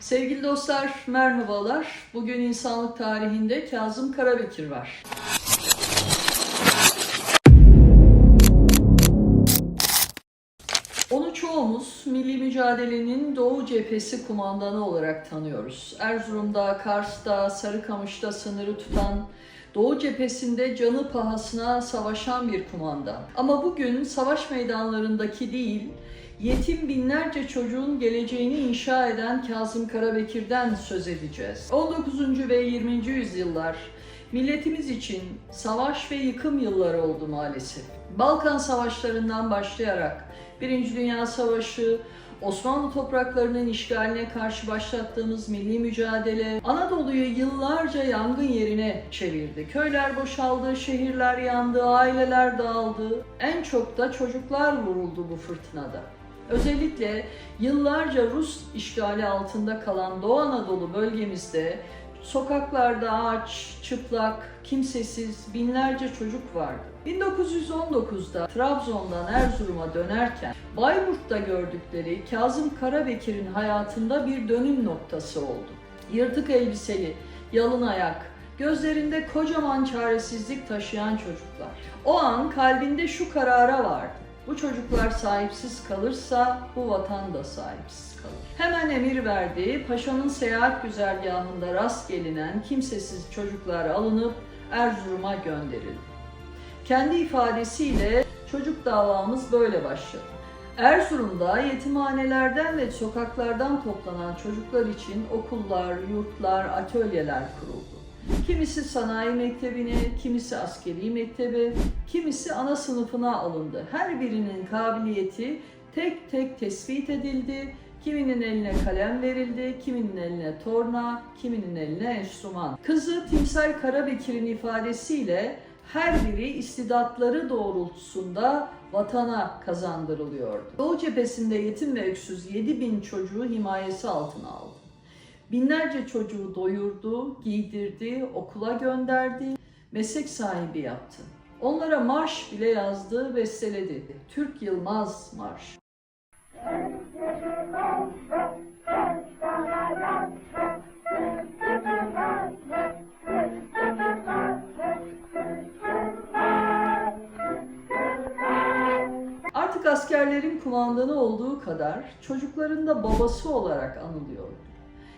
Sevgili dostlar, merhabalar. Bugün insanlık tarihinde Kazım Karabekir var. Onu çoğumuz milli mücadelenin Doğu Cephesi kumandanı olarak tanıyoruz. Erzurum'da, Kars'ta, Sarıkamış'ta sınırı tutan, Doğu cephesinde canı pahasına savaşan bir kumandan. Ama bugün savaş meydanlarındaki değil, yetim binlerce çocuğun geleceğini inşa eden Kazım Karabekir'den söz edeceğiz. 19. ve 20. yüzyıllar milletimiz için savaş ve yıkım yılları oldu maalesef. Balkan savaşlarından başlayarak Birinci Dünya Savaşı, Osmanlı topraklarının işgaline karşı başlattığımız milli mücadele Anadolu'yu yıllarca yangın yerine çevirdi. Köyler boşaldı, şehirler yandı, aileler dağıldı. En çok da çocuklar vuruldu bu fırtınada. Özellikle yıllarca Rus işgali altında kalan Doğu Anadolu bölgemizde sokaklarda aç, çıplak, kimsesiz binlerce çocuk vardı. 1919'da Trabzon'dan Erzurum'a dönerken Bayburt'ta gördükleri Kazım Karabekir'in hayatında bir dönüm noktası oldu. Yırtık elbiseli, yalın ayak, gözlerinde kocaman çaresizlik taşıyan çocuklar. O an kalbinde şu karara vardı. Bu çocuklar sahipsiz kalırsa bu vatan da sahipsiz kalır. Hemen emir verdi. Paşa'nın seyahat güzergahında rast gelinen kimsesiz çocuklar alınıp Erzurum'a gönderildi. Kendi ifadesiyle çocuk davamız böyle başladı. Erzurum'da yetimhanelerden ve sokaklardan toplanan çocuklar için okullar, yurtlar, atölyeler kuruldu. Kimisi sanayi mektebine, kimisi askeri mektebe, kimisi ana sınıfına alındı. Her birinin kabiliyeti tek tek tespit edildi. Kiminin eline kalem verildi, kiminin eline torna, kiminin eline enstrüman. Kızı Timsel Karabekir'in ifadesiyle her biri istidatları doğrultusunda vatana kazandırılıyordu. Doğu cephesinde yetim ve öksüz 7 bin çocuğu himayesi altına aldı. Binlerce çocuğu doyurdu, giydirdi, okula gönderdi, meslek sahibi yaptı. Onlara marş bile yazdı, besteledi. Türk Yılmaz Marş. Artık askerlerin kumandanı olduğu kadar çocukların da babası olarak anılıyordu.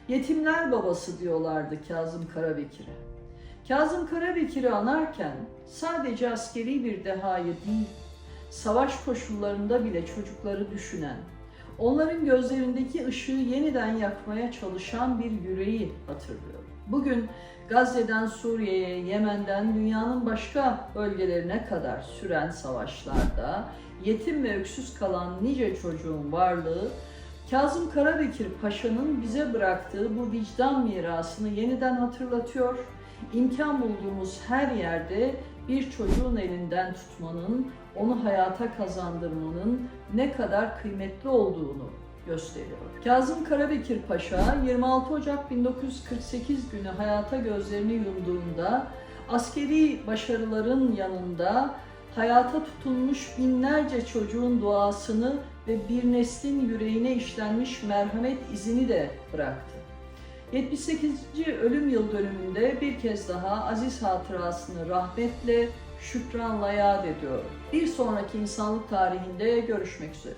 Yetimler babası diyorlardı Kazım Karabekir'e. Kazım Karabekir'i anarken sadece askeri bir dehayı değil, savaş koşullarında bile çocukları düşünen, onların gözlerindeki ışığı yeniden yakmaya çalışan bir yüreği hatırlıyorum. Bugün Gazze'den Suriye'ye, Yemen'den dünyanın başka bölgelerine kadar süren savaşlarda yetim ve öksüz kalan nice çocuğun varlığı Kazım Karabekir Paşa'nın bize bıraktığı bu vicdan mirasını yeniden hatırlatıyor. İmkan bulduğumuz her yerde bir çocuğun elinden tutmanın, onu hayata kazandırmanın ne kadar kıymetli olduğunu gösteriyor. Kazım Karabekir Paşa 26 Ocak 1948 günü hayata gözlerini yumduğunda askeri başarıların yanında hayata tutunmuş binlerce çocuğun duasını ve bir neslin yüreğine işlenmiş merhamet izini de bıraktı. 78. ölüm yıl dönümünde bir kez daha aziz hatırasını rahmetle, şükranla yad ediyorum. Bir sonraki insanlık tarihinde görüşmek üzere.